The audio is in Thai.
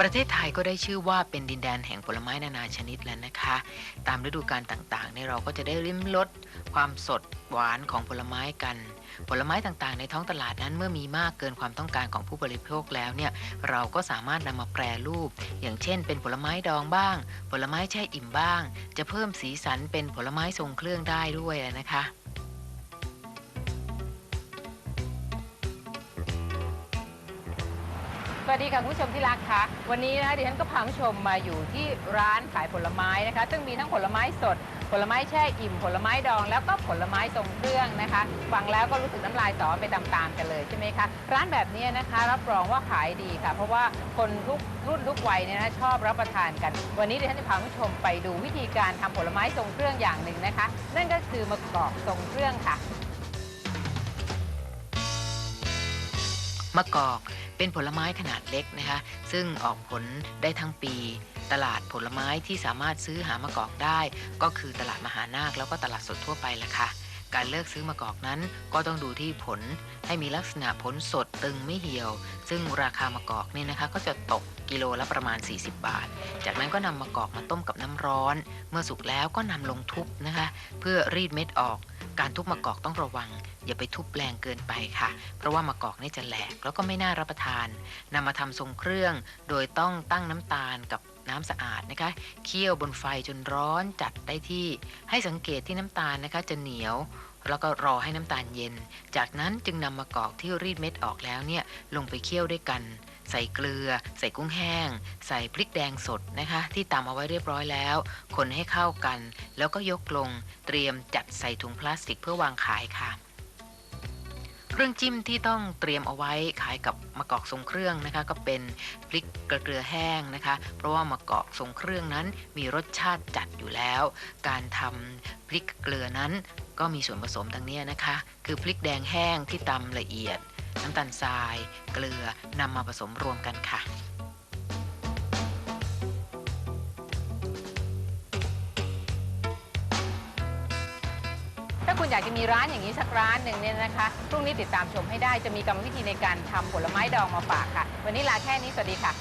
ประเทศไทยก็ได้ชื่อว่าเป็นดินแดนแห่งผลไม้นานาชนิดแล้วนะคะ ตามฤดูกาลต่างๆเนี่ยเราก็จะได้ริมรสความสดหวานของผลไม้กัน ผลไม้ต่างๆ ในท้องตลาดนั้นเมื่อมีมากเกินความต้องการของผู้บริโภคแล้วเนี่ยเราก็สามารถนำมาแปรรูป อย่างเช่น เป็นผลไม้ดองบ้าง ผลไม้แช่อิ่มบ้าง จะเพิ่มสีสันเป็นผลไม้ทรงเครื่องได้ด้วยนะคะ สวัสดีค่ะคุณผู้ชมที่รักคะวันนี้นะคะดิฉันก็พาคุณผู้ชมมาอยู่ที่ร้านขายผลไม้นะคะ ซึ่งมีทั้งผลไม้สด ผลไม้แช่อิ่ม ผลไม้ดอง แล้วก็ผลไม้ทรงเครื่องนะคะฟังแล้วก็รู้สึกน้ำลายสอไปตามๆกันเลยใช่ไหมคะร้านแบบนี้นะคะ รับรองว่าขายดีค่ะ เพราะว่าคนทุกรุ่นทุกวัยเนี่ยนะชอบรับประทานกัน วันนี้ดิฉันจะพาคุณผู้ชมไปดูวิธีการทำผลไม้ทรงเครื่องอย่างหนึ่งนะคะ นั่นก็คือมะกอกทรงเครื่องค่ะ มะกอก เป็นผลไม้ขนาดเล็กนะคะ ซึ่งออกผลได้ทั้งปี ตลาดผลไม้ที่สามารถซื้อหามะกอกได้ ก็คือตลาดมหานาคแล้วก็ตลาดสดทั่วไปละค่ะ การเลือกซื้อมะกอกนั้นก็ต้องดูที่ผลให้มีลักษณะผลสดตึงไม่เหี่ยว ซึ่งราคามะกอกเนี่ยนะคะ ก็จะตกกิโลละประมาณ 40 บาท จากนั้นก็นำมะกอกมาต้มกับน้ำร้อน เมื่อสุกแล้วก็นำลงทุบนะคะ เพื่อรีดเม็ดออก การทุบมะกอกต้องระวัง อย่าไปทุบแรงเกินไปค่ะ เพราะว่ามะกอกนี่จะแหลกแล้วก็ไม่น่ารับประทานนำมาทำทรงเครื่อง โดยต้องตั้งน้ำตาลกับน้ำสะอาดนะคะเคี่ยวบนไฟจนร้อนจัดได้ที่ให้สังเกตที่น้ำตาลนะคะจะเหนียวแล้วก็รอให้น้ำตาลเย็น จากนั้นจึงนำมะกอกที่รีดเม็ดออกแล้วเนี่ยลงไปเคี่ยวด้วยกัน ใส่เกลือ ใส่กุ้งแห้ง ใส่พริกแดงสดนะคะ ที่ตำเอาไว้เรียบร้อยแล้ว คนให้เข้ากัน แล้วก็ยกลง เตรียมจัดใส่ถุงพลาสติกเพื่อวางขายค่ะ เครื่องจิ้มที่ต้องเตรียมเอาไว้ขายกับมะกอกทรงเครื่องนะคะ ก็เป็นพริกกระเกลือแห้งนะคะ เพราะว่ามะกอกทรงเครื่องนั้นมีรสชาติจัดอยู่แล้ว การทำพริกเกลือนั้นก็มีส่วนผสมดังนี้นะคะ คือพริกแดงแห้งที่ตำละเอียด น้ำตาลทราย เกลือนำมาผสมรวมกันค่ะ คุณอยากจะมีร้านอย่างนี้สักร้านหนึ่งเนี่ยนะคะ พรุ่งนี้ติดตามชมให้ได้ จะมีกรรมวิธีในการทำผลไม้ดองมาฝากค่ะ วันนี้ลาแค่นี้ สวัสดีค่ะ